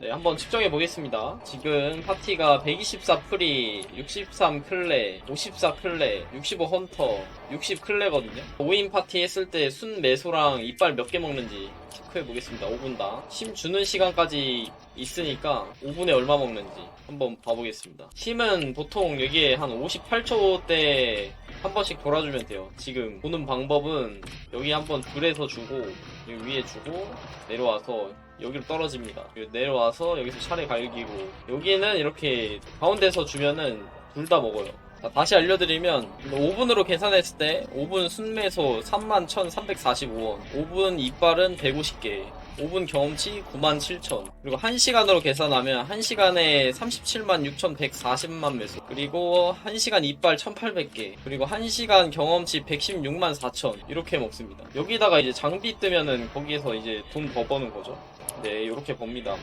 네, 한번 측정해 보겠습니다. 지금 파티가 124 프리, 63 클레, 54 클레, 65 헌터, 60 클레거든요. 5인 파티 했을 때 순 매소랑 이빨 몇 개 먹는지 체크해 보겠습니다. 5분당. 심 주는 시간까지 있으니까 5분에 얼마 먹는지 한번 봐보겠습니다. 심은 보통 여기에 한 58초 때 한 번씩 돌아주면 돼요. 지금 보는 방법은 여기 한번 둘에서 주고 여기 위에 주고 내려와서 여기로 떨어집니다. 내려와서 여기서 차례 갈기고 여기는 이렇게 가운데서 주면은 둘 다 먹어요. 자, 다시 알려드리면 5분으로 계산했을 때 5분 순매소 31,345원 5분 이빨은 150개 5분 경험치 97,000 그리고 1시간으로 계산하면 1시간에 37만 6,140만 매소 그리고 1시간 이빨 1,800개. 그리고 1시간 경험치 116만 4천. 이렇게 먹습니다. 여기다가 이제 장비 뜨면은 거기에서 이제 돈 더 버는 거죠. 네 이렇게 법니다